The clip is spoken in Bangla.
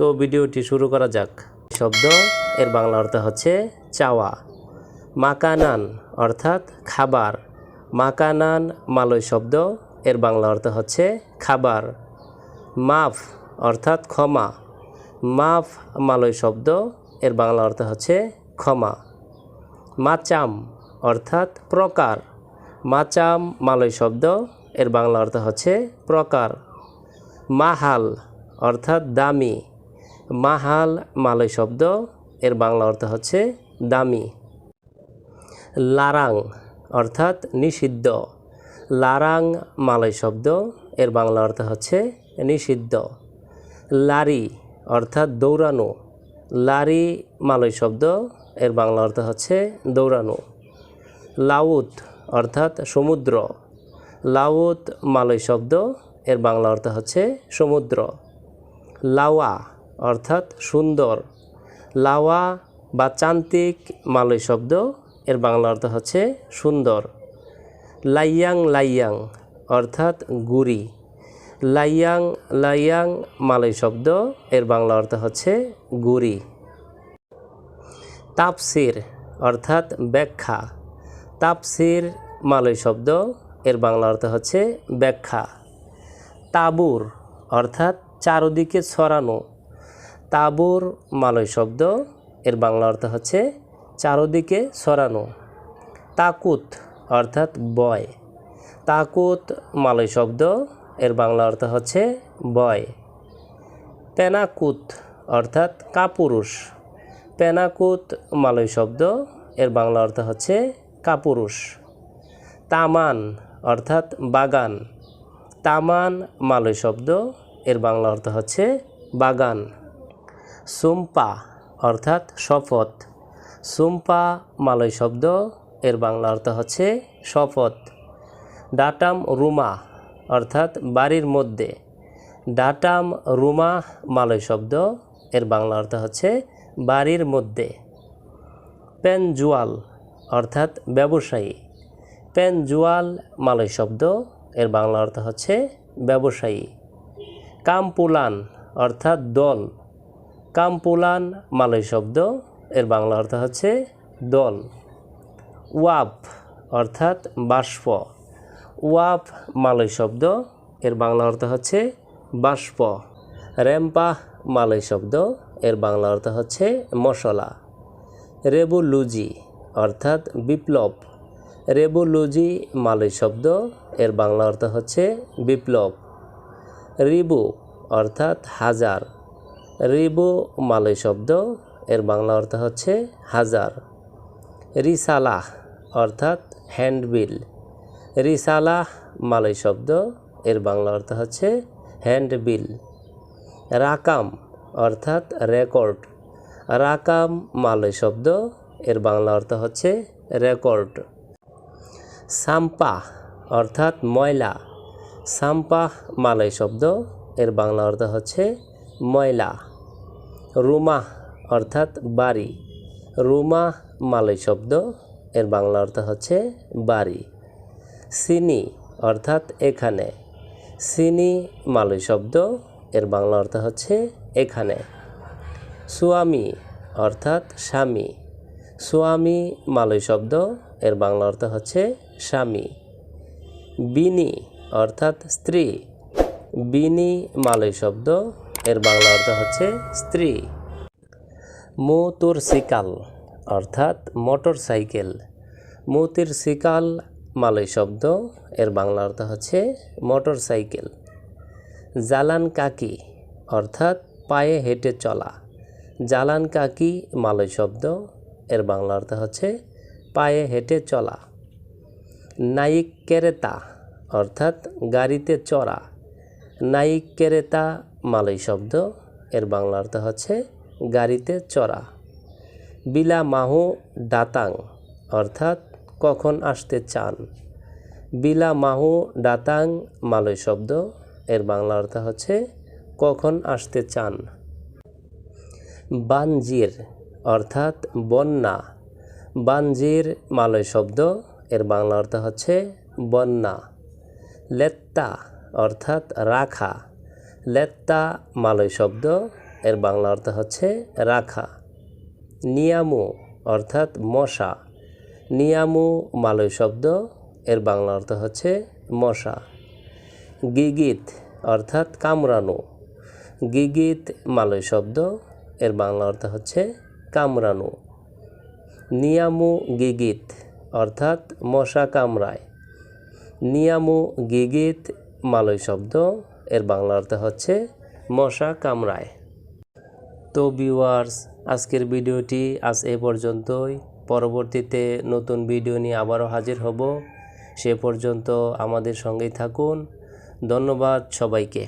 তো ভিডিওটি শুরু করা যাক। শব্দ, এর বাংলা অর্থ হচ্ছে চাওয়া। মাকানান অর্থাৎ খাবার। মাকানান মালয় শব্দ, এর বাংলা অর্থ হচ্ছে খাবার। মাফ অর্থাৎ ক্ষমা। মাফ মালয় শব্দ, এর বাংলা অর্থ হচ্ছে ক্ষমা। মাচাম অর্থাৎ প্রকার। মাচাম মালয় শব্দ, এর বাংলা অর্থ হচ্ছে প্রকার। মাহাল অর্থাৎ দামি। মাহাল মালয় শব্দ, এর বাংলা অর্থ হচ্ছে দামি। লারাং অর্থাৎ নিষিদ্ধ। লারাং মালয় শব্দ, এর বাংলা অর্থ হচ্ছে নিষিদ্ধ। লারি অর্থাৎ দৌড়ানো। লারি মালয় শব্দ, এর বাংলা অর্থ হচ্ছে দৌড়ানো। লাউত অর্থাৎ সমুদ্র। লাউত মালয় শব্দ, এর বাংলা অর্থ হচ্ছে সমুদ্র। লাওয়া অর্থাৎ সুন্দর। লাওয়া বা চান্তিক মালয় শব্দ, এর বাংলা অর্থ হচ্ছে সুন্দর। লাইয়াং লাইয়াং, অর্থাৎ গুড়ি। লাইয়াং লাইয়াং মালয় শব্দ, এর বাংলা অর্থ হচ্ছে গুড়ি। তাপসির, অর্থাৎ ব্যাখ্যা। তাপসির মালয় শব্দ, এর বাংলা অর্থ হচ্ছে ব্যাখ্যা। তাবুর, অর্থাৎ চারদিকে ছড়ানো। তাবুর মালয় শব্দ, এর বাংলা অর্থ হচ্ছে চারোদিকে সরানো। তাকুত অর্থাৎ বয়। তাকুত মালয় শব্দ, এর বাংলা অর্থ হচ্ছে বয়। পেনাকুত অর্থাৎ কাপুরুষ। পেনাকুত মালয় শব্দ, এর বাংলা অর্থ হচ্ছে কাপুরুষ। তামান অর্থাৎ বাগান। তামান মালয় শব্দ, এর বাংলা অর্থ হচ্ছে বাগান। সুম্পা, অর্থাৎ শপথ। সুম্পা মালয় শব্দ, এর বাংলা অর্থ হচ্ছে শপথ। ডাটাম রুমা, অর্থাৎ বাড়ির মধ্যে। ডাটাম রুমা মালয় শব্দ, এর বাংলা অর্থ হচ্ছে বাড়ির মধ্যে। পেনজুয়াল, অর্থাৎ ব্যবসায়ী। পেনজুয়াল মালয় শব্দ, এর বাংলা অর্থ হচ্ছে ব্যবসায়ী। কামপুলান, অর্থাৎ দল। কামপুলান মালয় শব্দ, এর বাংলা অর্থ হচ্ছে দল। ওয়াপ অর্থাৎ বাষ্প। ওয়াপ মালয় শব্দ, এর বাংলা অর্থ হচ্ছে বাষ্প। র্যাম্পা মালয় শব্দ, এর বাংলা অর্থ হচ্ছে মশলা। রেবুলুজি অর্থাৎ বিপ্লব। রেবুলুজি মালয় শব্দ, এর বাংলা অর্থ হচ্ছে বিপ্লব। রিবু অর্থাৎ হাজার। রিবু মালয় শব্দ, এর বাংলা অর্থ হচ্ছে হাজার। রিসালাহ অর্থাৎ হ্যান্ডবিল। রিসালাহ মালয় শব্দ, এর বাংলা অর্থ হচ্ছে হ্যান্ডবিল। রাকাম অর্থাৎ রেকর্ড। রাকাম মালয় শব্দ, এর বাংলা অর্থ হচ্ছে রেকর্ড। সাম্পা অর্থাৎ ময়লা। সাম্পা মালয় শব্দ, এর বাংলা অর্থ হচ্ছে ময়লা। রুমা অর্থাৎ বাড়ি। রুমা মালয় শব্দ, এর বাংলা অর্থ হচ্ছে বাড়ি। সিনি অর্থাৎ এখানে। সিনি মালয় শব্দ, এর বাংলা অর্থ হচ্ছে এখানে। সুয়ামি অর্থাৎ স্বামী। স্বামী মালয় শব্দ, এর বাংলা অর্থ হচ্ছে স্বামী। বিনি অর্থাৎ স্ত্রী। বিনি মালয় শব্দ এর বাংলা অর্থ হচ্ছে স্ত্রী। মোতর সিকাল অর্থাৎ মোটর সাইকেল। মোতির সিকাল মালয় শব্দ, এর বাংলা অর্থ হচ্ছে মোটর সাইকেল। জালান কাকি, অর্থাৎ পায়ে হেঁটে চলা। জালান কাকি, মালয় শব্দ, এর বাংলা অর্থ হচ্ছে পায়ে হেঁটে চলা। নাইক কেরেতা, অর্থাৎ গাড়িতে চড়া। নাইক কেরেতা মালয় শব্দ, এর বাংলা অর্থ হচ্ছে গাড়িতে চড়া। বিলা মাহু ডাতাং অর্থাৎ কখন আসতে চান। বিলা মাহু ডাতাং মালয় শব্দ, এর বাংলা অর্থ হচ্ছে কখন আসতে চান। বানজির অর্থাৎ বন্যা। বানজির মালয় শব্দ, এর বাংলা অর্থ হচ্ছে বন্যা। লেত্তা অর্থাৎ রাখা। লেত্তা মালয় শব্দ, এর বাংলা অর্থ হচ্ছে রাখা। নিয়ামু অর্থাৎ মশা। নিয়ামু মালয় শব্দ, এর বাংলা অর্থ হচ্ছে মশা। গিগিত অর্থাৎ কামড়ানো গিগিত মালয় শব্দ, এর বাংলা অর্থ হচ্ছে কামড়ানো নিয়ামু গিগিত অর্থাৎ মশা কামড়ায়। নিয়ামু গিগিত মালয় শব্দ এর বাংলা অর্থ হচ্ছে মশা কামড়ায়। তো ভিউয়ার্স আজকের ভিডিওটি আজ এ পর্যন্তই। পরবর্তীতে নতুন ভিডিও নিয়ে আবারও হাজির হব। সে পর্যন্ত আমাদের সঙ্গেই থাকুন। ধন্যবাদ সবাইকে।